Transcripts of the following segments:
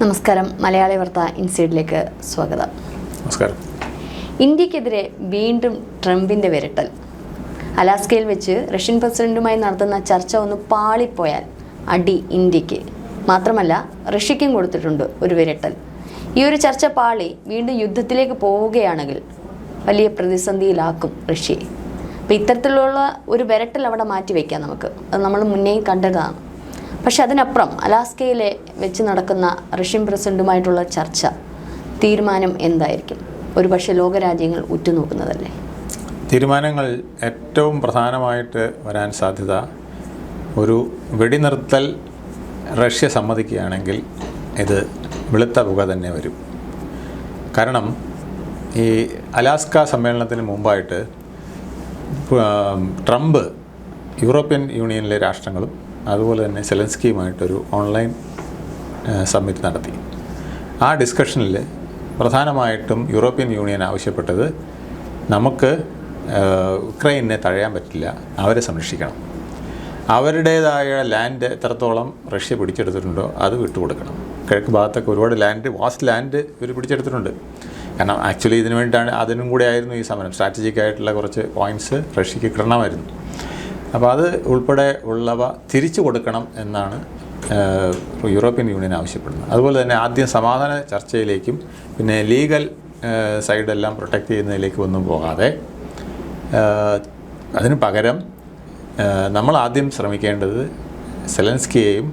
നമസ്കാരം. മലയാളി വാർത്ത ഇൻസൈഡിലേക്ക് സ്വാഗതം. നമസ്കാരം. ഇന്ത്യക്കെതിരെ വീണ്ടും ട്രംപിന്റെ വിരട്ടൽ. അലാസ്കയിൽ വെച്ച് റഷ്യൻ പ്രസിഡന്റുമായി നടത്തുന്ന ചർച്ച ഒന്ന് പാളിപ്പോയാൽ അടി ഇന്ത്യയ്ക്ക്. മാത്രമല്ല റഷ്യയ്ക്കും കൊടുത്തിട്ടുണ്ട് ഒരു വിരട്ടൽ. ഈ ഒരു ചർച്ച പാളി വീണ്ടും യുദ്ധത്തിലേക്ക് പോവുകയാണെങ്കിൽ വലിയ പ്രതിസന്ധിയിലാക്കും റഷ്യയെ. അപ്പം ഇത്തരത്തിലുള്ള ഒരു വിരട്ടൽ അവിടെ മാറ്റി വയ്ക്കാം നമുക്ക്. അത് നമ്മൾ മുന്നേ കണ്ടതാണ്. പക്ഷെ അതിനപ്പുറം അലാസ്കയിലെ വെച്ച് നടക്കുന്ന റഷ്യൻ പ്രസിഡന്റുമായിട്ടുള്ള ചർച്ച തീരുമാനം എന്തായിരിക്കും? ഒരുപക്ഷെ ലോകരാജ്യങ്ങൾ ഉറ്റുനോക്കുന്നതല്ലേ? തീരുമാനങ്ങൾ ഏറ്റവും പ്രധാനമായിട്ട് വരാൻ സാധ്യത ഒരു വെടിനിർത്തൽ റഷ്യ സമ്മതിക്കുകയാണെങ്കിൽ ഇത് വെളുത്ത പുക തന്നെ വരും. കാരണം ഈ അലാസ്ക സമ്മേളനത്തിന് മുമ്പായിട്ട് ട്രംപ് യൂറോപ്യൻ യൂണിയനിലെ രാഷ്ട്രങ്ങളും അതുപോലെ തന്നെ സെലൻസ്കിയുമായിട്ടൊരു ഓൺലൈൻ സമ്മിറ്റ് നടത്തി. ആ ഡിസ്കഷനിൽ പ്രധാനമായിട്ടും യൂറോപ്യൻ യൂണിയൻ ആവശ്യപ്പെട്ടത് നമുക്ക് ഉക്രൈനെ തഴയാൻ പറ്റില്ല അവരെ സംരക്ഷിക്കണം. അവരുടേതായ ലാൻഡ് എത്രത്തോളം റഷ്യ പിടിച്ചെടുത്തിട്ടുണ്ടോ അത് വിട്ടുകൊടുക്കണം. കിഴക്ക് ഭാഗത്തൊക്കെ ഒരുപാട് ലാൻഡ് വാസ്റ്റ് ലാൻഡ് ഇവർ പിടിച്ചെടുത്തിട്ടുണ്ട്. കാരണം ആക്ച്വലി ഇതിനു വേണ്ടിയിട്ടാണ് അതിനും കൂടെ ആയിരുന്നു ഈ സമരം. സ്ട്രാറ്റജിക് ആയിട്ടുള്ള കുറച്ച് പോയിന്റ്സ് റഷ്യക്ക് കിട്ടണമായിരുന്നു. അപ്പോൾ അത് ഉൾപ്പെടെ ഉള്ളവ തിരിച്ചു കൊടുക്കണം എന്നാണ് യൂറോപ്യൻ യൂണിയൻ ആവശ്യപ്പെടുന്നത്. അതുപോലെ തന്നെ ആദ്യം സമാധാന ചർച്ചയിലേക്കും പിന്നെ ലീഗൽ സൈഡെല്ലാം പ്രൊട്ടക്റ്റ് ചെയ്യുന്നതിലേക്കും ഒന്നും പോകാതെ അതിന് പകരം നമ്മൾ ആദ്യം ശ്രമിക്കേണ്ടത് സെലൻസ്കിയെയും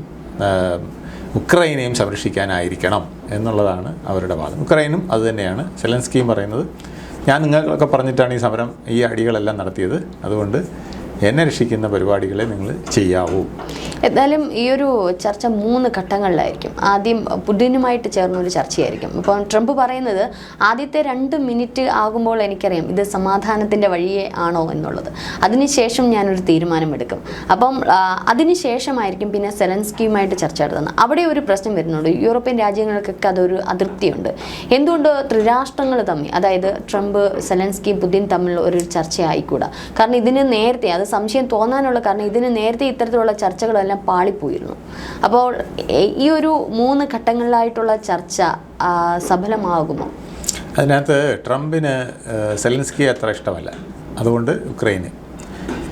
ഉക്രൈനെയും സംരക്ഷിക്കാനായിരിക്കണം എന്നുള്ളതാണ് അവരുടെ വാദം. ഉക്രൈനും അതുതന്നെയാണ് സെലൻസ്കിയും പറയുന്നത് ഞാൻ നിങ്ങൾക്കൊക്കെ പറഞ്ഞിട്ടാണ് ഈ സമരം ഈ അടികളെല്ലാം നടത്തിയത്. അതുകൊണ്ട് എന്നെ രക്ഷിക്കുന്ന പരിപാടികളെ നിങ്ങൾ ചെയ്യാവൂ. എന്തായാലും ഈ ഒരു ചർച്ച മൂന്ന് ഘട്ടങ്ങളിലായിരിക്കും. ആദ്യം പുടിനുമായിട്ട് ചേർന്ന ഒരു ചർച്ചയായിരിക്കും. ഇപ്പം ട്രംപ് പറയുന്നത് ആദ്യത്തെ രണ്ട് മിനിറ്റ് ആകുമ്പോൾ എനിക്കറിയാം ഇത് സമാധാനത്തിന്റെ വഴിയേ ആണോ എന്നുള്ളത്. അതിനുശേഷം ഞാനൊരു തീരുമാനമെടുക്കും. അപ്പം അതിനുശേഷമായിരിക്കും പിന്നെ സെലൻസ്കിയുമായിട്ട് ചർച്ച നടത്തുന്നത്. അവിടെ ഒരു പ്രശ്നം വരുന്നുണ്ട്. യൂറോപ്യൻ രാജ്യങ്ങൾക്കൊക്കെ അതൊരു അതൃപ്തിയുണ്ട് എന്തുകൊണ്ട് ത്രിരാഷ്ട്രങ്ങൾ തമ്മിൽ അതായത് ട്രംപ് സെലൻസ്കി പുതിൻ തമ്മിൽ ഒരു ചർച്ച ആയിക്കൂടാ കാരണം ഇതിന് നേരത്തെ അത് സംശയം തോന്നാനുള്ള കാരണം ഇതിന് നേരത്തെ ഇത്തരത്തിലുള്ള ചർച്ചകളെല്ലാം പാളിപ്പോയിരുന്നു. അപ്പോൾ ഈ ഒരു മൂന്ന് ഘട്ടങ്ങളിലായിട്ടുള്ള ചർച്ച സഫലമാകുമോ? അതിനകത്ത് ട്രംപിന് സെലൻസ്കി അത്ര ഇഷ്ടമല്ല. അതുകൊണ്ട് ഉക്രൈന്.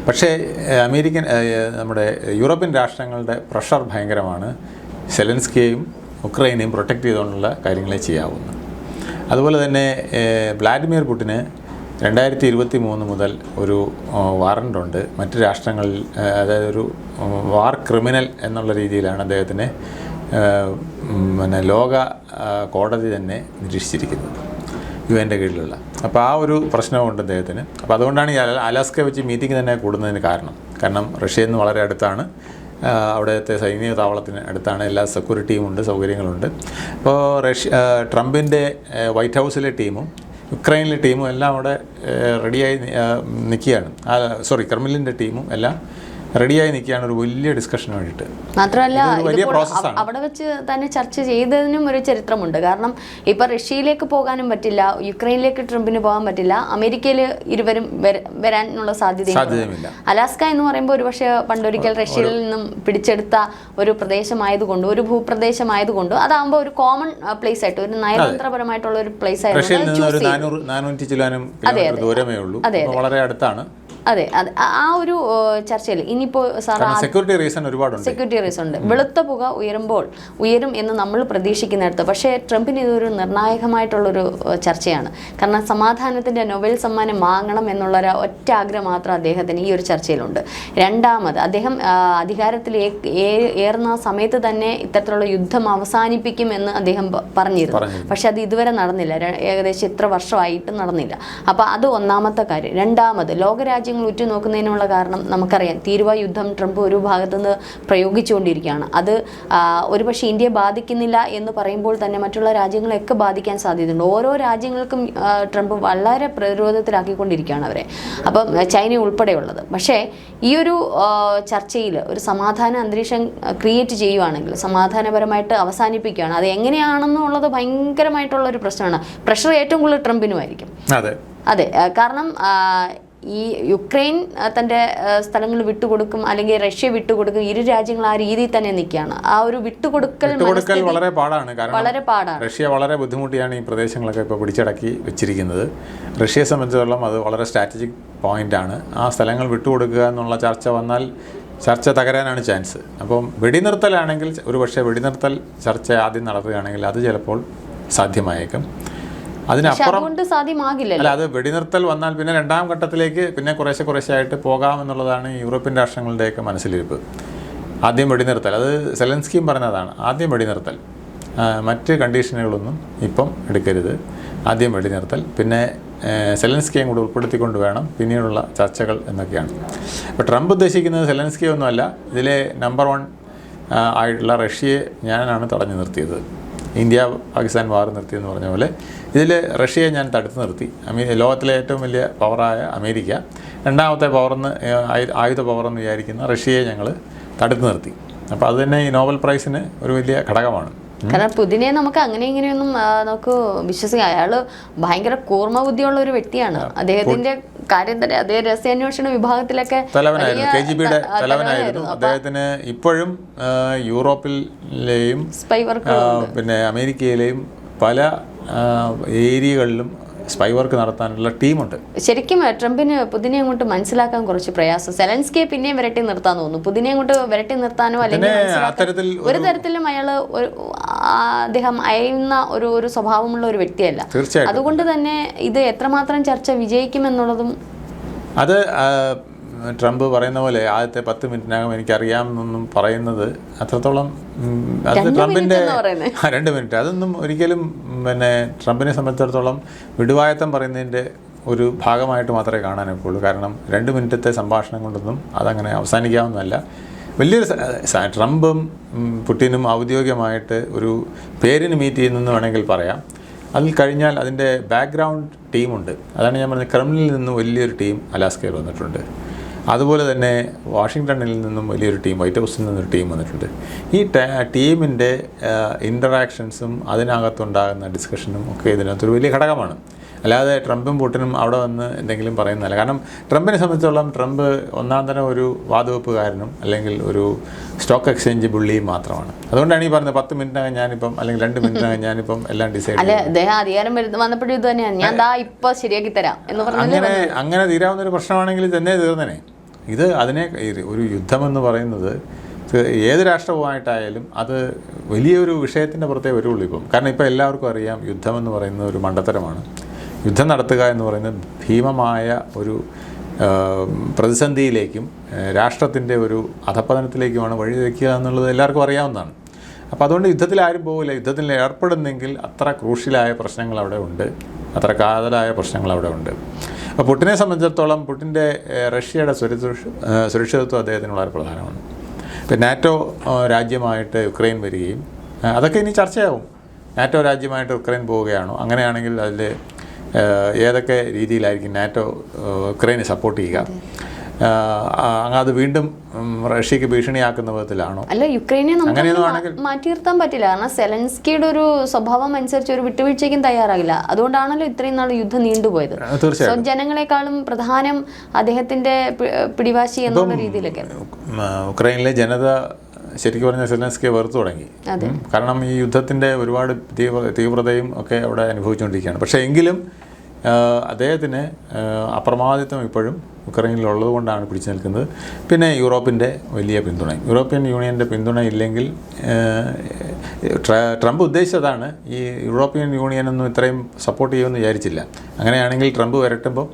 പക്ഷേ അമേരിക്കൻ നമ്മുടെ യൂറോപ്യൻ രാഷ്ട്രങ്ങളുടെ പ്രഷർ ഭയങ്കരമാണ്. സെലൻസ്കിയെയും ഉക്രൈനെയും പ്രൊട്ടക്റ്റ് ചെയ്തുകൊണ്ടുള്ള കാര്യങ്ങളെ ചെയ്യാവുന്നത്. അതുപോലെ തന്നെ വ്ളാഡിമിർ പുടിന് രണ്ടായിരത്തി ഇരുപത്തി മൂന്ന് മുതൽ ഒരു വാറണ്ട് ഉണ്ട് മറ്റ് രാഷ്ട്രങ്ങളിൽ അതായത് ഒരു വാർ ക്രിമിനൽ എന്നുള്ള രീതിയിലാണ് അദ്ദേഹത്തിനെ പിന്നെ ലോക കോടതി തന്നെ നിരീക്ഷിച്ചിരിക്കുന്നത്. യു എന്റെ കീഴിലുള്ള. അപ്പോൾ ആ ഒരു പ്രശ്നമുണ്ട് അദ്ദേഹത്തിന്. അപ്പോൾ അതുകൊണ്ടാണ് ഈ അലാസ്ക വെച്ച് മീറ്റിംഗ് തന്നെ കൂടുന്നതിന് കാരണം. കാരണം റഷ്യയിൽ നിന്ന് വളരെ അടുത്താണ്. അവിടുത്തെ സൈനിക താവളത്തിന് അടുത്താണ്. എല്ലാ സെക്യൂരിറ്റിയും ഉണ്ട് സൗകര്യങ്ങളുണ്ട്. അപ്പോൾ റഷ്യ ട്രംപിന്റെ വൈറ്റ് ഹൗസിലെ ടീമും യുക്രൈനിലെ ടീമും എല്ലാം അവിടെ റെഡിയായി നിൽക്കുകയാണ്. സോറി ക്രെംലിന്റെ ടീമും എല്ലാം റെഡിയായി നിൽക്കുകയാണ് ഒരു വലിയ ഡിസ്കഷന് വേണ്ടിയിട്ട്. മാത്രമല്ല വലിയ. അവിടെ വെച്ച് തന്നെ ചർച്ച ചെയ്തതിനും ഒരു ചരിത്രമുണ്ട്. കാരണം ഇപ്പൊ റഷ്യയിലേക്ക് പോകാനും പറ്റില്ല യുക്രൈനിലേക്ക് ട്രംപിന് പോകാൻ പറ്റില്ല അമേരിക്കയിൽ ഇരുവരും വരാനുള്ള സാധ്യതയില്ല അലാസ്ക എന്ന് പറയുമ്പോൾ ഒരുപക്ഷെ പണ്ടൊരിക്കൽ റഷ്യയിൽ നിന്നും പിടിച്ചെടുത്ത ഒരു പ്രദേശമായതുകൊണ്ട് ഒരു ഭൂപ്രദേശമായതുകൊണ്ട് അതാകുമ്പോൾ ഒരു കോമൺ പ്ലേസ് ആയിട്ട് ഒരു നയതന്ത്രപരമായിട്ടുള്ള ഒരു പ്ലേസ് ആയിട്ട് വളരെ അടുത്താണ്. അതെ അതെ. ആ- ഒരു ചർച്ചയിൽ ഇനിയിപ്പോ സാർ സെക്യൂരിറ്റി റീസൺ ഒരുപാടുണ്ട്. സെക്യൂരിറ്റി റീസൺ ഉണ്ട്. വെളുത്ത പുക ഉയരുമ്പോൾ ഉയരും എന്ന് നമ്മൾ പ്രതീക്ഷിക്കുന്നിടത്ത്. പക്ഷേ ട്രംപിന് ഇതൊരു നിർണായകമായിട്ടുള്ളൊരു ചർച്ചയാണ്. കാരണം സമാധാനത്തിന്റെ നൊബേൽ സമ്മാനം വാങ്ങണം എന്നുള്ള ഒരു ഒറ്റ ആഗ്രഹം മാത്രം അദ്ദേഹത്തിന് ഈ ഒരു ചർച്ചയിലുണ്ട്. രണ്ടാമത് അദ്ദേഹം അധികാരത്തിൽ ഏറുന്ന സമയത്ത് തന്നെ ഇത്തരത്തിലുള്ള യുദ്ധം അവസാനിപ്പിക്കും എന്ന് അദ്ദേഹം പറഞ്ഞിരുന്നു. പക്ഷെ അത് ഇതുവരെ നടന്നില്ല. ഏകദേശം ഇത്ര വർഷമായിട്ടും നടന്നില്ല. അപ്പോൾ അത് ഒന്നാമത്തെ കാര്യം. രണ്ടാമത് ലോകരാജ്യങ്ങൾ ഉറ്റുനോക്കുന്നതിനുള്ള കാരണം നമുക്കറിയാം. തീരുവ യുദ്ധം ട്രംപ് ഒരു ഭാഗത്തുനിന്ന് പ്രയോഗിച്ചുകൊണ്ടിരിക്കുകയാണ്. അത് ഒരുപക്ഷെ ഇന്ത്യയെ ബാധിക്കുന്നില്ല എന്ന് പറയുമ്പോൾ തന്നെ മറ്റുള്ള രാജ്യങ്ങളെയൊക്കെ ബാധിക്കാൻ സാധ്യതയുണ്ട്. ഓരോ രാജ്യങ്ങൾക്കും ട്രംപ് വളരെ പ്രതിരോധത്തിലാക്കിക്കൊണ്ടിരിക്കുകയാണ് അവരെ. അപ്പം ചൈന ഉൾപ്പെടെയുള്ളത്. പക്ഷേ ഈ ഒരു ചർച്ചയിൽ ഒരു സമാധാന അന്തരീക്ഷം ക്രിയേറ്റ് ചെയ്യുവാണെങ്കിൽ സമാധാനപരമായിട്ട് അവസാനിപ്പിക്കുകയാണ്. അത് എങ്ങനെയാണെന്നുള്ളത് ഭയങ്കരമായിട്ടുള്ള ഒരു പ്രശ്നമാണ്. പ്രഷർ ഏറ്റവും കൂടുതൽ ട്രംപിനുമായിരിക്കും. അതെ. അതെ. കാരണം ഈ യുക്രൈൻ തന്റെ സ്ഥലങ്ങൾ വിട്ടുകൊടുക്കും അല്ലെങ്കിൽ റഷ്യ വിട്ടുകൊടുക്കും ഇരു രാജ്യങ്ങൾ ആ രീതിയിൽ തന്നെ നിൽക്കുകയാണ്. ആ ഒരു വിട്ടുകൊടുക്കൽ വിട്ടുകൊടുക്കൽ വളരെ പാടാണ്. കാരണം വളരെ പാടാണ്. റഷ്യ വളരെ ബുദ്ധിമുട്ടിയാണ് ഈ പ്രദേശങ്ങളൊക്കെ ഇപ്പോൾ പിടിച്ചടക്കി വെച്ചിരിക്കുന്നത്. റഷ്യയെ സംബന്ധിച്ചിടത്തോളം അത് വളരെ സ്ട്രാറ്റജിക് പോയിന്റാണ് ആ സ്ഥലങ്ങൾ വിട്ടുകൊടുക്കുക എന്നുള്ള ചർച്ച വന്നാൽ ചർച്ച തകരാനാണ് ചാൻസ് അപ്പം വെടിനിർത്തലാണെങ്കിൽ ഒരു പക്ഷേ വെടിനിർത്തൽ ചർച്ച ആദ്യം നടത്തുകയാണെങ്കിൽ അത് ചിലപ്പോൾ സാധ്യമായേക്കും. അതിനപ്പുറം അല്ല അത് വെടിനിർത്തൽ വന്നാൽ പിന്നെ രണ്ടാം ഘട്ടത്തിലേക്ക് പിന്നെ കുറേശ്ശെ കുറേശ്ശെ ആയിട്ട് പോകാമെന്നുള്ളതാണ് യൂറോപ്യൻ രാഷ്ട്രങ്ങളുടെയൊക്കെ മനസ്സിലിരിപ്പ്. ആദ്യം വെടിനിർത്തൽ. അത് സെലൻസ്കിയും പറഞ്ഞതാണ്. ആദ്യം വെടിനിർത്തൽ. മറ്റ് കണ്ടീഷനുകളൊന്നും ഇപ്പം എടുക്കരുത്. ആദ്യം വെടിനിർത്തൽ. പിന്നെ സെലൻസ്കിയും കൂടി ഉൾപ്പെടുത്തിക്കൊണ്ട് വേണം പിന്നീടുള്ള ചർച്ചകൾ എന്നൊക്കെയാണ്. അപ്പോൾ ട്രംപ് ഉദ്ദേശിക്കുന്നത് സെലൻസ്കിയൊന്നുമല്ല. ഇതിലെ നമ്പർ വൺ ആയിട്ടുള്ള റഷ്യയെ ഞാനാണ് തടഞ്ഞു നിർത്തിയത്. ഇന്ത്യ പാകിസ്ഥാൻ വാർ നിർത്തി എന്ന് പറഞ്ഞ പോലെ ഇതിൽ റഷ്യയെ ഞാൻ തടുത്തു നിർത്തി. അമേ ലോകത്തിലെ ഏറ്റവും വലിയ പവറായ അമേരിക്ക. രണ്ടാമത്തെ പവറെന്ന് ആയുധ പവറെന്ന് വിചാരിക്കുന്ന റഷ്യയെ ഞങ്ങൾ തടുത്തു നിർത്തി. അപ്പോൾ അത് തന്നെ ഈ നോബൽ പ്രൈസിന് ഒരു വലിയ ഘടകമാണ്. കാരണം പുതിനെ നമുക്ക് അങ്ങനെ ഇങ്ങനെയൊന്നും നമുക്ക് വിശ്വസിക്കാം അയാൾ ഭയങ്കര കൂർമ്മ ബുദ്ധിയുള്ള ഒരു വ്യക്തിയാണ്. അദ്ദേഹത്തിന്റെ കാര്യം തന്നെ. അതേ രഹസ്യാന്വേഷണ വിഭാഗത്തിലൊക്കെ തലവനായിരുന്നു. കെ ജി ബിയുടെ തലവനായിരുന്നു. അദ്ദേഹത്തിന് ഇപ്പോഴും യൂറോപ്പിലെയും പിന്നെ അമേരിക്കയിലെയും പല ഏരിയകളിലും സ്പൈ വർക്ക് നടത്താനുള്ള ടീമുണ്ട്. ശരിക്കും ട്രംപിന് പുതിനെ അങ്ങോട്ട് മനസ്സിലാക്കാൻ കുറച്ച് പ്രയാസം. സെലൻസ്കിയെ പിന്നെയും വിരട്ടി നിർത്താൻ തോന്നുന്നു. പുതിനെ അങ്ങോട്ട് വിരട്ടി നിർത്താനോ അല്ലെങ്കിൽ ഒരു തരത്തിലും അയാൾ അദ്ദേഹം അയയുന്ന ഒരു ഒരു സ്വഭാവമുള്ള ഒരു വ്യക്തിയല്ല. അതുകൊണ്ട് തന്നെ ഇത് എത്രമാത്രം ചർച്ച വിജയിക്കുമെന്നുള്ളതും അത് ട്രംപ് പറയുന്ന പോലെ ആദ്യത്തെ പത്ത് മിനിറ്റിനകം എനിക്കറിയാമെന്നൊന്നും പറയുന്നത് അത്രത്തോളം അത് രണ്ട് ട്രംപിന്റെ രണ്ട് മിനിറ്റ്. അതൊന്നും ഒരിക്കലും പിന്നെ ട്രംപിനെ സംബന്ധിച്ചിടത്തോളം വിടുവായത്തം പറയുന്നതിന്റെ ഒരു ഭാഗമായിട്ട് മാത്രമേ കാണാനൊക്കുള്ളൂ കാരണം രണ്ട് മിനിറ്റത്തെ സംഭാഷണം കൊണ്ടൊന്നും അതങ്ങനെ അവസാനിക്കാവുന്നതല്ല. വലിയൊരു ട്രംപും പുടിനും ഔദ്യോഗികമായിട്ട് ഒരു പേരിന് മീറ്റ് ചെയ്യുന്നെന്ന് വേണമെങ്കിൽ പറയാം. അതിൽ കഴിഞ്ഞാൽ അതിന്റെ ബാക്ക്ഗ്രൗണ്ട് ടീമുണ്ട് അതാണ് ഞാൻ പറഞ്ഞത് ക്രിമിനലിൽ നിന്നും വലിയൊരു ടീം അലാസ്കയിൽ വന്നിട്ടുണ്ട്. അതുപോലെ തന്നെ വാഷിങ്ടണിൽ നിന്നും വലിയൊരു ടീം വൈറ്റ് ഹൗസിൽ നിന്നൊരു ടീം വന്നിട്ടുണ്ട്. ഈ ടീമിന്റെ ഇന്ററാക്ഷൻസും അതിനകത്തുണ്ടാകുന്ന ഡിസ്കഷനും ഒക്കെ ഇതിനകത്തൊരു വലിയ ഘടകമാണ്. അല്ലാതെ ട്രംപും പുട്ടിനും അവിടെ വന്ന് എന്തെങ്കിലും പറയുന്നതല്ല. കാരണം ട്രംപിനെ സംബന്ധിച്ചോളം ട്രംപ് ഒന്നാം തരം ഒരു വാതുവെപ്പുകാരനും അല്ലെങ്കിൽ ഒരു സ്റ്റോക്ക് എക്സ്ചേഞ്ച് ബുള്ളിയും മാത്രമാണ്. അതുകൊണ്ടാണ് ഈ പറഞ്ഞത് പത്ത് മിനിറ്റിനകം ഞാനിപ്പം അല്ലെങ്കിൽ രണ്ട് മിനിറ്റിനകം ഞാനിപ്പം എല്ലാം ഡിസൈഡ് അല്ലെ അദ്ദേഹം അധികാരം വന്നപ്പോഴും ഇത് തന്നെയാണ് ഞാൻ ഇപ്പൊ ശരിയാക്കി തരാം എന്ന് അങ്ങനെ അങ്ങനെ തീരാവുന്ന ഒരു പ്രശ്നമാണെങ്കിൽ തന്നെ തീർന്നനെ. ഇത് അതിനെ ഒരു യുദ്ധമെന്ന് പറയുന്നത് ഏത് രാഷ്ട്രവുമായിട്ടായാലും അത് വലിയൊരു വിഷയത്തിന്റെ പുറത്തേ വരുള്ളൂ ഇപ്പം. കാരണം ഇപ്പം എല്ലാവർക്കും അറിയാം യുദ്ധമെന്ന് പറയുന്നത് ഒരു മണ്ടത്തരമാണ്. യുദ്ധം നടത്തുക എന്ന് പറയുന്ന ഭീമമായ ഒരു പ്രതിസന്ധിയിലേക്കും രാഷ്ട്രത്തിന്റെ ഒരു അധപ്പതനത്തിലേക്കുമാണ് വഴി വയ്ക്കുക എന്നുള്ളത് എല്ലാവർക്കും അറിയാവുന്നതാണ്. അപ്പോൾ അതുകൊണ്ട് യുദ്ധത്തിൽ ആരും പോകില്ല യുദ്ധത്തിൽ ഏർപ്പെടുന്നെങ്കിൽ അത്ര ക്രൂഷ്യലായ പ്രശ്നങ്ങൾ അവിടെ ഉണ്ട്. അത്ര കാതലായ പ്രശ്നങ്ങൾ അവിടെ ഉണ്ട്. അപ്പോൾ പുട്ടിനെ സംബന്ധിച്ചിടത്തോളം പുട്ടിന്റെ റഷ്യയുടെ സുരക്ഷ സുരക്ഷിതത്വം അദ്ദേഹത്തിന് വളരെ പ്രധാനമാണ്. ഇപ്പം നാറ്റോ രാജ്യമായിട്ട് യുക്രൈൻ വരികയും അതൊക്കെ ഇനി ചർച്ചയാവും. നാറ്റോ രാജ്യമായിട്ട് യുക്രൈൻ പോവുകയാണോ? അങ്ങനെയാണെങ്കിൽ അതിൽ ഏതൊക്കെ രീതിയിലായിരിക്കും നാറ്റോ ഉക്രൈനെ സപ്പോർട്ട് ചെയ്യുക? അത്. വീണ്ടും റഷ്യക്ക് ഭീഷണിയാക്കുന്ന വിധത്തിലാണോ? അല്ല യുക്രൈനെ നമുക്ക് മാറ്റി നിർത്താൻ പറ്റില്ല. കാരണം സെലൻസ്കിയുടെ ഒരു സ്വഭാവം അനുസരിച്ച് ഒരു വിട്ടുവീഴ്ചയ്ക്കും തയ്യാറാകില്ല. അതുകൊണ്ടാണല്ലോ ഇത്രയും നാൾ യുദ്ധം നീണ്ടുപോയത്. തീർച്ചയായും ജനങ്ങളെക്കാളും പ്രധാനം അദ്ദേഹത്തിന്റെ പിടിവാശി എന്നുള്ള രീതിയിലൊക്കെ. ഉക്രൈനിലെ ജനത ശരിക്കും പറഞ്ഞാൽ സെലൻസ്കിയെ വെറുത്തു തുടങ്ങി. കാരണം ഈ യുദ്ധത്തിന്റെ ഒരുപാട് തീവ്ര തീവ്രതയും ഒക്കെ അവിടെ അനുഭവിച്ചുകൊണ്ടിരിക്കുകയാണ്. പക്ഷേ എങ്കിലും അദ്ദേഹത്തിന് അപ്രമാദിത്വം ഇപ്പോഴും ഉക്രൈനിലുള്ളത് കൊണ്ടാണ് പിടിച്ചു നിൽക്കുന്നത്. പിന്നെ യൂറോപ്പിന്റെ വലിയ പിന്തുണയും യൂറോപ്യൻ യൂണിയന്റെ പിന്തുണ ഇല്ലെങ്കിൽ ട്രംപ് ഉദ്ദേശിച്ചതാണ് ഈ യൂറോപ്യൻ യൂണിയനൊന്നും ഇത്രയും സപ്പോർട്ട് ചെയ്യുമെന്ന് വിചാരിച്ചില്ല. അങ്ങനെയാണെങ്കിൽ ട്രംപ് വരട്ടുമ്പോൾ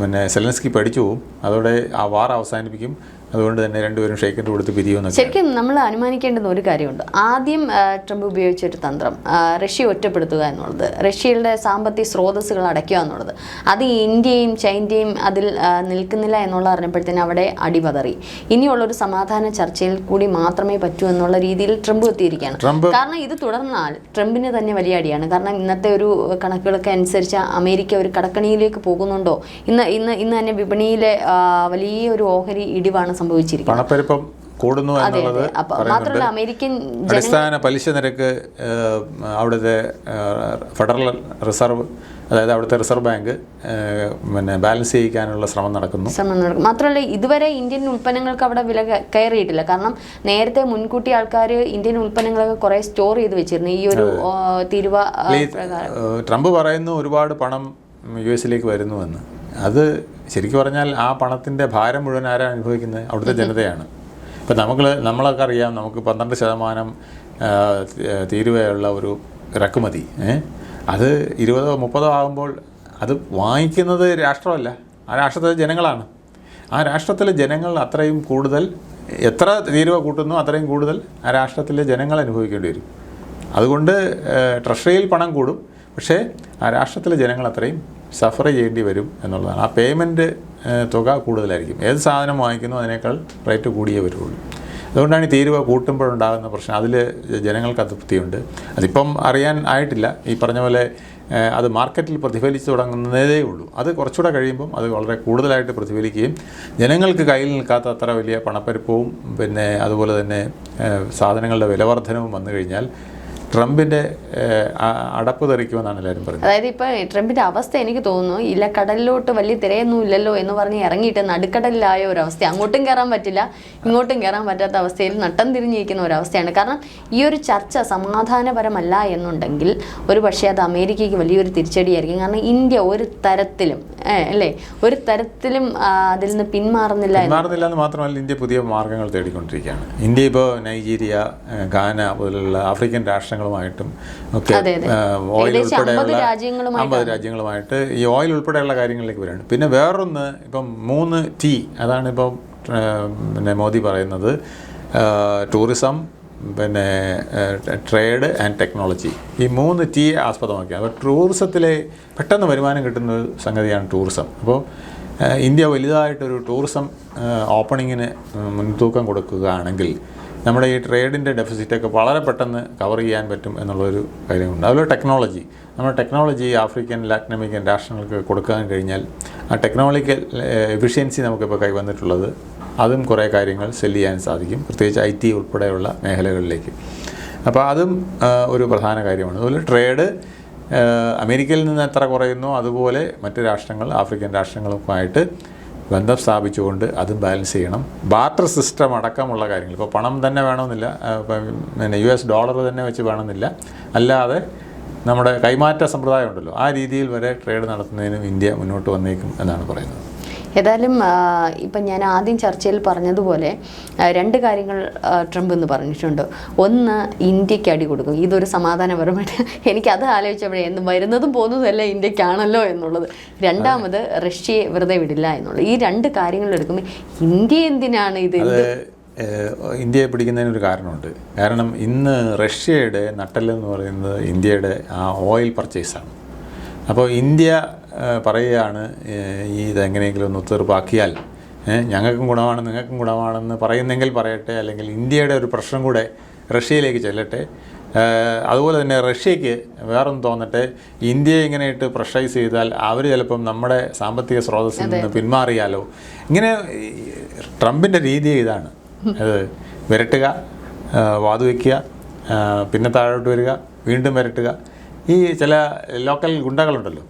പിന്നെ സെലൻസ്കി പഠിച്ചു പോവും. അതോടെ ആ വാർ അവസാനിപ്പിക്കും. അതുകൊണ്ട് തന്നെ രണ്ടുപേരും ഷെയ്ക്കിന്റെ കൊടുത്ത് പിരിയുന്നു ശരിക്കും നമ്മൾ അനുമാനിക്കേണ്ടുന്ന ഒരു കാര്യമുണ്ട്. ആദ്യം ട്രംപ് ഉപയോഗിച്ച ഒരു തന്ത്രം റഷ്യ ഒറ്റപ്പെടുത്തുക എന്നുള്ളത് റഷ്യയുടെ സാമ്പത്തിക സ്രോതസ്സുകൾ അടയ്ക്കുക എന്നുള്ളത്. അത് ഇന്ത്യയും ചൈനയും അതിൽ നിൽക്കുന്നില്ല എന്നുള്ള അറിഞ്ഞപ്പോഴത്തേന് അവിടെ അടിപതറി ഇനിയുള്ളൊരു സമാധാന ചർച്ചയിൽ കൂടി മാത്രമേ പറ്റൂ എന്നുള്ള രീതിയിൽ ട്രംപ് എത്തിയിരിക്കുകയാണ്. കാരണം ഇത് തുടർന്നാൽ ട്രംപിന് തന്നെ വലിയ അടിയാണ്. കാരണം ഇന്നത്തെ ഒരു കണക്കുകളൊക്കെ അനുസരിച്ച് അമേരിക്ക ഒരു കടക്കണിയിലേക്ക് പോകുന്നുണ്ടോ? ഇന്ന് ഇന്ന് ഇന്ന് തന്നെ വിപണിയിലെ വലിയൊരു വലിയ ഒരു ഓഹരി ഇടിവാണ് സംഭവിച്ചിരിക്കുന്നത് കൂടുന്നു എന്നുള്ളത് മാത്രമല്ല അമേരിക്കൻ അടിസ്ഥാന പലിശ നിരക്ക് അവിടുത്തെ ഫെഡറൽ റിസർവ് അതായത് അവിടുത്തെ റിസർവ് ബാങ്ക് പിന്നെ ബാലൻസ് ചെയ്യിക്കാനുള്ള ശ്രമം നടക്കുന്നു. ശ്രമം നടക്കും. മാത്രമല്ല ഇതുവരെ ഇന്ത്യൻ ഉൽപ്പന്നങ്ങൾക്ക് അവിടെ വില കയറിയിട്ടില്ല. കാരണം നേരത്തെ മുൻകൂട്ടി ആൾക്കാർ ഇന്ത്യൻ ഉൽപ്പന്നങ്ങളൊക്കെ കുറെ സ്റ്റോർ ചെയ്ത് വെച്ചിരുന്നു. ഈ ഒരു തിരുവ ട്രംപ് പറയുന്നു ഒരുപാട് പണം യു എസിലേക്ക് വരുന്നുവെന്ന്. അത് ശരിക്കും പറഞ്ഞാൽ ആ പണത്തിന്റെ ഭാരം മുഴുവൻ ആരാണ് അനുഭവിക്കുന്നത്? അവിടുത്തെ ജനതയാണ്. ഇപ്പം നമുക്ക് നമ്മളൊക്കെ അറിയാം നമുക്ക് പന്ത്രണ്ട് ശതമാനം തീരുവയുള്ള ഒരു ഇറക്കുമതി? അത് ഇരുപതോ മുപ്പതോ ആകുമ്പോൾ അത് വാങ്ങിക്കുന്നത് രാഷ്ട്രമല്ല. ആ രാഷ്ട്രത്തിലെ ജനങ്ങളാണ്. ആ രാഷ്ട്രത്തിലെ ജനങ്ങൾ അത്രയും കൂടുതൽ എത്ര തീരുവ കൂട്ടുന്നു അത്രയും കൂടുതൽ ആ രാഷ്ട്രത്തിലെ ജനങ്ങൾ അനുഭവിക്കേണ്ടി വരും. അതുകൊണ്ട് ട്രഷറിയിൽ പണം കൂടും. പക്ഷേ ആ രാഷ്ട്രത്തിലെ ജനങ്ങൾ അത്രയും സഫർ ചെയ്യേണ്ടി വരും എന്നുള്ളതാണ്. ആ പേയ്മെന്റ് തുക കൂടുതലായിരിക്കും. ഏത് സാധനം വാങ്ങിക്കുന്നു അതിനേക്കാൾ റേറ്റ് കൂടിയേ വരുള്ളൂ. അതുകൊണ്ടാണ് ഈ തീരുവ കൂട്ടുമ്പോഴുണ്ടാകുന്ന പ്രശ്നം. അതിൽ ജനങ്ങൾക്ക് അതൃപ്തിയുണ്ട്. അതിപ്പം അറിയാൻ ആയിട്ടില്ല. ഈ പറഞ്ഞ പോലെ അത് മാർക്കറ്റിൽ പ്രതിഫലിച്ച് തുടങ്ങുന്നതേ ഉള്ളൂ. അത് കുറച്ചുകൂടെ കഴിയുമ്പം അത് വളരെ കൂടുതലായിട്ട് പ്രതിഫലിക്കുകയും ജനങ്ങൾക്ക് കയ്യിൽ നിൽക്കാത്ത അത്ര വലിയ പണപ്പെരുപ്പവും പിന്നെ അതുപോലെ തന്നെ സാധനങ്ങളുടെ വിലവർദ്ധനവും വന്നു കഴിഞ്ഞാൽ അ- അടപ്പ് തെറിക്കുമെന്നാണ് എല്ലാവരും പറയുന്നത്. അതായത് ഇപ്പൊ ട്രംപിന്റെ അവസ്ഥ എനിക്ക് തോന്നുന്നു ഇല്ല കടലിലോട്ട് വലിയ തിരയൊന്നും ഇല്ലല്ലോ എന്ന് പറഞ്ഞ് ഇറങ്ങിയിട്ട് നടുക്കടലിലായ ഒരു അവസ്ഥ അങ്ങോട്ടും കയറാൻ പറ്റില്ല ഇങ്ങോട്ടും കയറാൻ പറ്റാത്ത അവസ്ഥയിൽ നട്ടം തിരിഞ്ഞിരിക്കുന്ന ഒരു അവസ്ഥയാണ് കാരണം ഈ ഒരു ചർച്ച സമാധാനപരമല്ല എന്നുണ്ടെങ്കിൽ ഒരു പക്ഷേ അത് അമേരിക്കയ്ക്ക് വലിയൊരു തിരിച്ചടിയായിരിക്കും. കാരണം ഇന്ത്യ ഒരു തരത്തിലും അല്ലേ? ഒരു തരത്തിലും അതിൽ നിന്ന് പിന്മാറുന്നില്ല പിന്മാറുന്നില്ല എന്ന് മാത്രമല്ല ഇന്ത്യ പുതിയ മാർഗങ്ങൾ തേടിക്കൊണ്ടിരിക്കുകയാണ്. ഇന്ത്യ ഇപ്പോൾ നൈജീരിയ ഗാന പോലുള്ള ആഫ്രിക്കൻ രാഷ്ട്രങ്ങളുമായിട്ടും ഒക്കെ ഓയിൽ ഉൾപ്പെടെയുള്ള അമ്പത് രാജ്യങ്ങളുമായിട്ട് ഈ ഓയിൽ ഉൾപ്പെടെയുള്ള കാര്യങ്ങളിലേക്ക് വരികയാണ്. പിന്നെ വേറൊന്ന് ഇപ്പം മൂന്ന് ടി അതാണ് ഇപ്പം പിന്നെ മോദി പറയുന്നത്. ടൂറിസം പിന്നെ ട്രേഡ് ആൻഡ് ടെക്നോളജി ഈ മൂന്ന് ടി ആസ്പദമാക്കി. അപ്പോൾ ടൂറിസത്തിലെ പെട്ടെന്ന് വരുമാനം കിട്ടുന്ന ഒരു സംഗതിയാണ് ടൂറിസം അപ്പോൾ ഇന്ത്യ വലുതായിട്ടൊരു ടൂറിസം ഓപ്പണിങ്ങിന് മുൻതൂക്കം കൊടുക്കുകയാണെങ്കിൽ നമ്മുടെ ഈ ട്രേഡിന്റെ ഡെഫിസിറ്റൊക്കെ വളരെ പെട്ടെന്ന് കവർ ചെയ്യാൻ പറ്റും എന്നുള്ളൊരു കാര്യമുണ്ട്. അതുപോലെ ടെക്നോളജി. നമ്മുടെ ടെക്നോളജി ആഫ്രിക്കൻ ലാറ്റിൻ രാഷ്ട്രങ്ങൾക്ക് കൊടുക്കാൻ കഴിഞ്ഞാൽ ആ ടെക്നോളജിക്കൽ എഫിഷ്യൻസി നമുക്കിപ്പോൾ കൈവന്നിട്ടുള്ളത് അതും കുറേ കാര്യങ്ങൾ സെല്ല് ചെയ്യാൻ സാധിക്കും പ്രത്യേകിച്ച് ഐ ടി ഉൾപ്പെടെയുള്ള മേഖലകളിലേക്ക്. അപ്പോൾ അതും ഒരു പ്രധാന കാര്യമാണ്. അതുപോലെ ട്രേഡ് അമേരിക്കയിൽ നിന്ന് എത്ര കുറയുന്നു അതുപോലെ മറ്റു രാഷ്ട്രങ്ങൾ ആഫ്രിക്കൻ രാഷ്ട്രങ്ങളുമായിട്ട് ബന്ധം സ്ഥാപിച്ചുകൊണ്ട് അതും ബാലൻസ് ചെയ്യണം. ബാർട്ടർ സിസ്റ്റം അടക്കമുള്ള കാര്യങ്ങൾ. ഇപ്പോൾ പണം തന്നെ വേണമെന്നില്ല. പിന്നെ യു എസ് ഡോളർ തന്നെ വെച്ച് വേണമെന്നില്ല. അല്ലാതെ നമ്മുടെ കൈമാറ്റ സമ്പ്രദായം ഉണ്ടല്ലോ. ആ രീതിയിൽ വരെ ട്രേഡ് നടത്തുന്നതിനും ഇന്ത്യ മുന്നോട്ട് വന്നേക്കും എന്നാണ് പറയുന്നത്. ഏതായാലും ഇപ്പം ഞാൻ ആദ്യം ചർച്ചയിൽ പറഞ്ഞതുപോലെ രണ്ട് കാര്യങ്ങൾ ട്രംപ് എന്ന് പറഞ്ഞിട്ടുണ്ട്. ഒന്ന് ഇന്ത്യയ്ക്ക് അടി കൊടുക്കും. ഇതൊരു സമാധാനപരമായിട്ട് എനിക്കത് ആലോചിച്ചപ്പോഴേ എന്ന് വരുന്നതും പോകുന്നതല്ല ഇന്ത്യക്കാണല്ലോ എന്നുള്ളത്. രണ്ടാമത് റഷ്യയെ വെറുതെ വിടില്ല എന്നുള്ളത്. ഈ രണ്ട് കാര്യങ്ങൾ എടുക്കുമ്പോൾ ഇന്ത്യ എന്തിനാണ് ഇത് ഇന്ത്യയെ പിടിക്കുന്നതിനൊരു കാരണമുണ്ട്. കാരണം ഇന്ന് റഷ്യയുടെ നട്ടെല്ലെന്ന് പറയുന്നത് ഇന്ത്യയുടെ ആ ഓയിൽ പർച്ചേസാണ്. അപ്പോൾ ഇന്ത്യ പറയുകയാണ് ഈ ഇതെങ്ങനെയെങ്കിലും ഒന്ന് ഒത്തുതീർപ്പാക്കിയാൽ ഞങ്ങൾക്കും ഗുണമാണ് നിങ്ങൾക്കും ഗുണമാണെന്ന് പറയുന്നെങ്കിൽ പറയട്ടെ അല്ലെങ്കിൽ ഇന്ത്യയുടെ ഒരു പ്രശ്നം കൂടെ റഷ്യയിലേക്ക് ചെല്ലട്ടെ. അതുപോലെ തന്നെ റഷ്യക്ക് വേറൊന്നും തോന്നട്ടെ ഇന്ത്യയെ ഇങ്ങനെയിട്ട് പ്രഷറൈസ് ചെയ്താൽ അവർ ചിലപ്പം നമ്മുടെ സാമ്പത്തിക സ്രോതസ്സിൽ നിന്ന് പിന്മാറിയാലോ? ഇങ്ങനെ ട്രംപിന്റെ രീതി ഇതാണ്. അത് വിരട്ടുക വാതുവെക്കുക പിന്നെ താഴോട്ട് വരിക വീണ്ടും വിരട്ടുക. ഈ ചില ലോക്കൽ ഗുണ്ടകളുണ്ടല്ലോ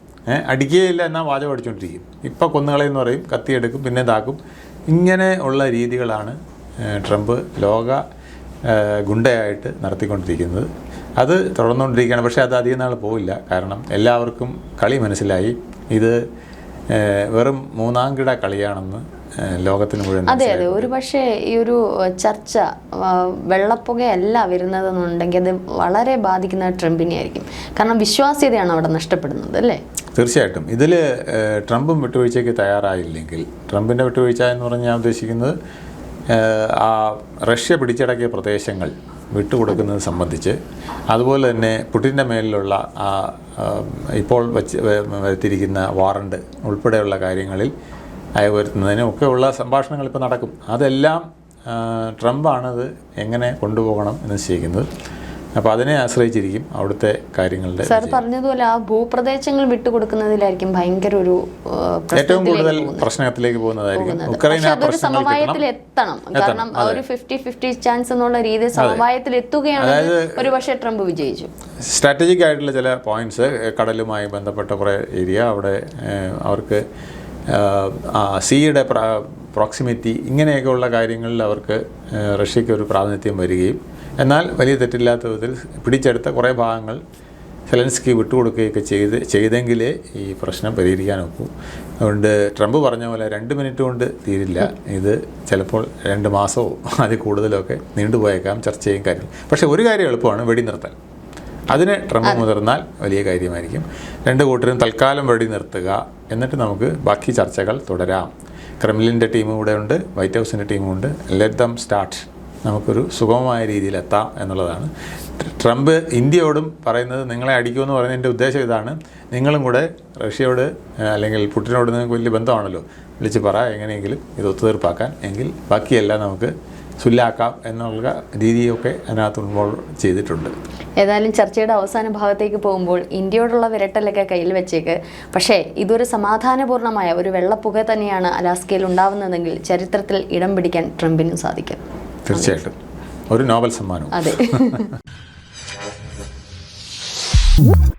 അടിക്കുകയില്ല എന്നാൽ വാചകം അടിച്ചുകൊണ്ടിരിക്കും ഇപ്പോൾ കൊന്നുകളയെന്ന് പറയും കത്തിയെടുക്കും പിന്നെ ഇതാക്കും. ഇങ്ങനെ ഉള്ള രീതികളാണ് ട്രംപ് ലോക ഗുണ്ടയായിട്ട് നടത്തിക്കൊണ്ടിരിക്കുന്നത്. അത് തുടർന്നുകൊണ്ടിരിക്കുകയാണ്. പക്ഷേ അത് അധികം നാൾ പോവില്ല. കാരണം എല്ലാവർക്കും കളി മനസ്സിലായി. ഇത് വെറും മൂന്നാം കിട കളിയാണെന്ന് ലോകത്തിന് മുഴുവൻ അതെ അതെ. ഒരു പക്ഷേ ഈ ഒരു ചർച്ച വെള്ളപ്പുകയല്ല വരുന്നതെന്നുണ്ടെങ്കിൽ അത് വളരെ ബാധിക്കുന്ന ട്രംപിനെ ആയിരിക്കും കാരണം വിശ്വാസ്യതയാണ് അവിടെ നഷ്ടപ്പെടുന്നത് അല്ലേ? തീർച്ചയായിട്ടും. ഇതിൽ ട്രംപും വിട്ടുവീഴ്ചയ്ക്ക് തയ്യാറായില്ലെങ്കിൽ ട്രംപിന്റെ വിട്ടുവീഴ്ച എന്ന് പറഞ്ഞ് ഞാൻ ഉദ്ദേശിക്കുന്നത് ആ റഷ്യ പിടിച്ചടക്കിയ പ്രദേശങ്ങൾ വിട്ടുകൊടുക്കുന്നത് സംബന്ധിച്ച് അതുപോലെ തന്നെ പുടിന്റെ മേലിലുള്ള ആ ഇപ്പോൾ വച്ച് വരുത്തിയിരിക്കുന്ന വാറണ്ട് ഉൾപ്പെടെയുള്ള കാര്യങ്ങളിൽ അയവുവരുത്തുന്നതിനും ഒക്കെയുള്ള സംഭാഷണങ്ങൾ ഇപ്പോൾ നടക്കും. അതെല്ലാം ട്രംപാണത് എങ്ങനെ കൊണ്ടുപോകണം എന്ന് നിശ്ചയിക്കുന്നത്. അപ്പോൾ അതിനെ ആശ്രയിച്ചിരിക്കും അവിടുത്തെ കാര്യങ്ങളുടെ സാർ പറഞ്ഞതുപോലെ ആ ഭൂപ്രദേശങ്ങൾ വിട്ടുകൊടുക്കുന്നതിലായിരിക്കും ഭയങ്കര ഒരു ഏറ്റവും കൂടുതൽ പ്രശ്നത്തിലേക്ക് പോകുന്നതായിരിക്കും. പോകുന്നത്. ഉക്രൈൻ സമവായത്തിൽ എത്തണം. കാരണം ഒരു ഫിഫ്റ്റി ഫിഫ്റ്റി ചാൻസ് എന്നുള്ള രീതിയിൽ സമവായത്തിൽ എത്തുകയാണ് ഒരു പക്ഷേ ട്രംപ് വിജയിച്ചു. സ്ട്രാറ്റജിക് ആയിട്ടുള്ള ചില പോയിന്റ്സ് കടലുമായി ബന്ധപ്പെട്ട കുറേ ഏരിയ അവിടെ അവർക്ക് സിയുടെ പ്രോക്സിമിറ്റി ഇങ്ങനെയൊക്കെയുള്ള കാര്യങ്ങളിൽ അവർക്ക് റഷ്യക്ക് റഷ്യയ്ക്ക് ഒരു പ്രാതിനിധ്യം വരികയും എന്നാൽ വലിയ തെറ്റില്ലാത്ത വിധത്തിൽ പിടിച്ചെടുത്ത കുറേ ഭാഗങ്ങൾ സെലൻസ്കി വിട്ടുകൊടുക്കുകയൊക്കെ ചെയ്ത് ചെയ്തെങ്കിലേ ഈ പ്രശ്നം പരിഹരിക്കാൻ ഒക്കൂ. അതുകൊണ്ട് ട്രംപ് പറഞ്ഞ പോലെ രണ്ട് മിനിറ്റ് കൊണ്ട് തീരില്ല. ഇത് ചിലപ്പോൾ രണ്ട് മാസമോ അതിൽ കൂടുതലൊക്കെ നീണ്ടുപോയേക്കാം ചർച്ചയും കാര്യങ്ങൾ. പക്ഷേ ഒരു കാര്യം എളുപ്പമാണ് വെടിനിർത്തൽ. അതിന് ട്രംപ് മുതിർന്നാൽ വലിയ കാര്യമായിരിക്കും. രണ്ട് കൂട്ടരും തൽക്കാലം വെടി നിർത്തുക എന്നിട്ട് നമുക്ക് ബാക്കി ചർച്ചകൾ തുടരാം. ക്രെംലിന്റെ ടീമും ഇവിടെ ഉണ്ട് വൈറ്റ് ഹൗസിന്റെ ടീമും ഉണ്ട്. ലെറ്റ് ദം സ്റ്റാർട്ട് നമുക്കൊരു സുഗമമായ രീതിയിൽ എത്താം എന്നുള്ളതാണ്. ട്രംപ് ഇന്ത്യയോടും പറയുന്നത് നിങ്ങളെ അടിക്കുമെന്ന് പറയുന്നതിന്റെ ഉദ്ദേശം ഇതാണ്. നിങ്ങളും കൂടെ റഷ്യയോട് അല്ലെങ്കിൽ പുട്ടിനോട് നിങ്ങൾക്ക് വലിയ ബന്ധമാണല്ലോ. വിളിച്ച് പറ എങ്ങനെയെങ്കിലും ഇത് ഒത്തുതീർപ്പാക്കാൻ. എങ്കിൽ ബാക്കിയെല്ലാം നമുക്ക് സുല്ലാക്കാം എന്നുള്ള രീതിയൊക്കെ അതിനകത്ത് ഇൻവോൾവ് ചെയ്തിട്ടുണ്ട്. ഏതായാലും ചർച്ചയുടെ അവസാന ഭാഗത്തേക്ക് പോകുമ്പോൾ ഇന്ത്യയോടുള്ള വിരട്ടലൊക്കെ കയ്യിൽ വെച്ചേക്ക്. പക്ഷേ ഇതൊരു സമാധാനപൂർണമായ ഒരു വെള്ളപ്പുക തന്നെയാണ് അലാസ്കയിൽ ഉണ്ടാവുന്നതെങ്കിൽ ചരിത്രത്തിൽ ഇടം പിടിക്കാൻ ട്രംപിനും സാധിക്കും. തീർച്ചയായിട്ടും. ഒരു നോബൽ സമ്മാനവും. അതെ.